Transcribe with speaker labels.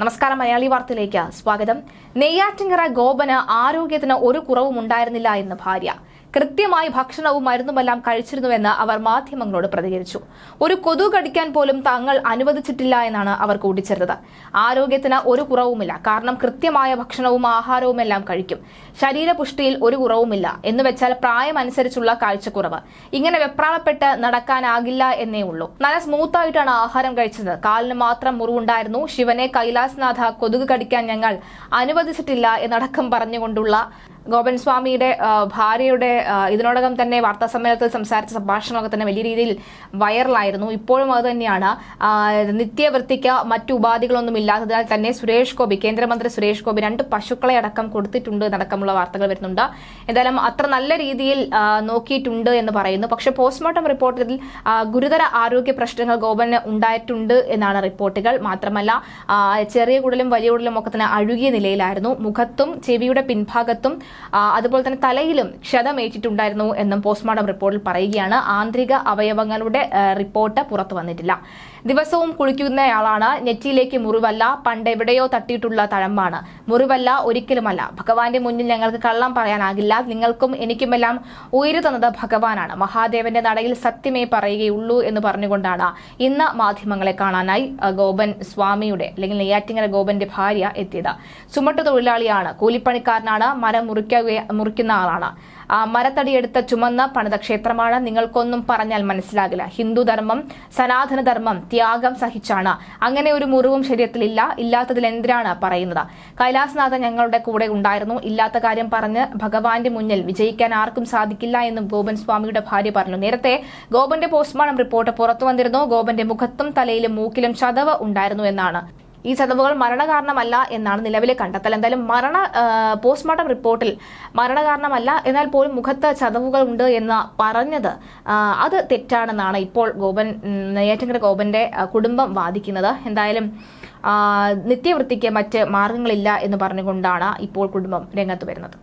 Speaker 1: നമസ്കാരം മലയാളി വാർത്തയിലേക്ക് സ്വാഗതം. നെയ്യാറ്റിങ്കര ഗോപന് ആരോഗ്യത്തിന് ഒരു കുറവും ഉണ്ടായിരുന്നില്ല എന്ന് ഭാര്യ. കൃത്യമായി ഭക്ഷണവും മരുന്നുമെല്ലാം കഴിച്ചിരുന്നുവെന്ന് അവർ മാധ്യമങ്ങളോട് പ്രതികരിച്ചു. ഒരു കൊതു കടിക്കാൻ പോലും തങ്ങൾ അനുവദിച്ചിട്ടില്ല എന്നാണ് അവർ കൂട്ടിച്ചേർത്തത്. ആരോഗ്യത്തിന് ഒരു കുറവുമില്ല. കാരണം കൃത്യമായ ഭക്ഷണവും ആഹാരവും എല്ലാം കഴിക്കും. ശരീരപുഷ്ടിയിൽ ഒരു കുറവുമില്ല. എന്ന് വെച്ചാൽ പ്രായമനുസരിച്ചുള്ള കാഴ്ചക്കുറവ്. ഇങ്ങനെ വെപ്രാളപ്പെട്ട് നടക്കാനാകില്ല എന്നേ ഉള്ളൂ. നല്ല സ്മൂത്തായിട്ടാണ് ആഹാരം കഴിച്ചത്. കാലിന് മാത്രം മുറിവുണ്ടായിരുന്നു. ശിവനെ കൈലാസ്നാഥ കൊതുക് കടിക്കാൻ ഞങ്ങൾ അനുവദിച്ചിട്ടില്ല എന്നടക്കം പറഞ്ഞുകൊണ്ടുള്ള ഗോപൻ സ്വാമിയുടെ ഭാര്യയുടെ ഇതിനോടകം തന്നെ വാർത്താ സമ്മേളനത്തിൽ സംസാരിച്ച സംഭാഷണമൊക്കെ തന്നെ വലിയ രീതിയിൽ വൈറലായിരുന്നു. ഇപ്പോഴും അത് തന്നെയാണ്. നിത്യവൃത്തിക്ക് മറ്റു ഉപാധികളൊന്നും ഇല്ലാത്തതിനാൽ തന്നെ സുരേഷ് ഗോപി കേന്ദ്രമന്ത്രി സുരേഷ് ഗോപി രണ്ട് പശുക്കളെ അടക്കം കൊടുത്തിട്ടുണ്ട് എന്നടക്കമുള്ള വാർത്തകൾ വരുന്നുണ്ട്. എന്തായാലും അത്ര നല്ല രീതിയിൽ നോക്കിയിട്ടുണ്ട് എന്ന് പറയുന്നു. പക്ഷേ പോസ്റ്റ്മോർട്ടം റിപ്പോർട്ടിൽ ഗുരുതര ആരോഗ്യ പ്രശ്നങ്ങൾ ഗോപന് ഉണ്ടായിട്ടുണ്ട് എന്നാണ് റിപ്പോർട്ടുകൾ. മാത്രമല്ല ചെറിയ കുടലും വലിയ കുടലും ഒക്കെ തന്നെ അഴുകിയ നിലയിലായിരുന്നു. മുഖത്തും ചെവിയുടെ പിൻഭാഗത്തും അതുപോലെ തന്നെ തലയിലും ക്ഷതമേറ്റിട്ടുണ്ടായിരുന്നു എന്നും പോസ്റ്റ്മോർട്ടം റിപ്പോർട്ടിൽ പറയുകയാണ്. ആന്തരിക അവയവങ്ങളുടെ റിപ്പോർട്ട് പുറത്തു വന്നിട്ടില്ല. ദിവസവും കുളിക്കുന്നയാളാണ്. നെറ്റിയിലേക്ക് മുറിവല്ല പണ്ട് എവിടെയോ തട്ടിയിട്ടുള്ള തഴമ്പാണ്. മുറിവല്ല ഒരിക്കലുമല്ല. ഭഗവാന്റെ മുന്നിൽ ഞങ്ങൾക്ക് കള്ളം പറയാനാകില്ല. നിങ്ങൾക്കും എനിക്കുമെല്ലാം ഉയരു തന്നത് ഭഗവാനാണ്. മഹാദേവന്റെ നടയിൽ സത്യമേ പറയുകയുള്ളൂ എന്ന് പറഞ്ഞുകൊണ്ടാണ് ഇന്ന് മാധ്യമങ്ങളെ കാണാനായി ഗോപൻ സ്വാമിയുടെ അല്ലെങ്കിൽ നെയ്യാറ്റിങ്ങര ഗോപന്റെ ഭാര്യ എത്തിയത്. ചുമട്ടു തൊഴിലാളിയാണ്. കൂലിപ്പണിക്കാരനാണ്. മരം മുറിക്കുക മുറിക്കുന്ന ആളാണ്. മരത്തടിയെടുത്ത ചുമന്ന പണിത ക്ഷേത്രമാണ് നിങ്ങൾക്കൊന്നും പറഞ്ഞാൽ മനസ്സിലാകില്ല. ഹിന്ദുധർമ്മം സനാതനധർമ്മം ത്യാഗം സഹിച്ചാണ്. അങ്ങനെ ഒരു മുറിവും ശരീരത്തിലില്ല. ഇല്ലാത്തതിൽ എന്തിനാണ് പറയുന്നത്? കൈലാസ്നാഥൻ ഞങ്ങളുടെ കൂടെ ഉണ്ടായിരുന്നു. ഇല്ലാത്ത കാര്യം പറഞ്ഞ് ഭഗവാന്റെ മുന്നിൽ വിജയിക്കാൻ ആർക്കും സാധിക്കില്ല എന്നും ഗോപൻ സ്വാമിയുടെ ഭാര്യ പറഞ്ഞു. നേരത്തെ ഗോപന്റെ പോസ്റ്റ്മോർട്ടം റിപ്പോർട്ട് പുറത്തു വന്നിരുന്നു. ഗോപന്റെ മുഖത്തും തലയിലും മൂക്കിലും ചതവ് ഉണ്ടായിരുന്നു എന്നാണ്. ഈ ചതവുകൾ മരണകാരണമല്ല എന്നാണ് നിലവിലെ കണ്ടെത്തൽ. എന്തായാലും മരണ പോസ്റ്റ്മോർട്ടം റിപ്പോർട്ടിൽ മരണകാരണമല്ല എന്നാൽ പോലും മുഖത്ത് ചതവുകൾ ഉണ്ട് എന്ന് പറഞ്ഞത് അത് തെറ്റാണെന്നാണ് ഇപ്പോൾ ഗോപൻ നെയ്യാറ്റിൻകര ഗോപന്റെ കുടുംബം വാദിക്കുന്നത്. എന്തായാലും നിത്യവൃത്തിക്ക് മറ്റ് മാർഗങ്ങളില്ല എന്ന് പറഞ്ഞുകൊണ്ടാണ് ഇപ്പോൾ കുടുംബം രംഗത്ത് വരുന്നത്.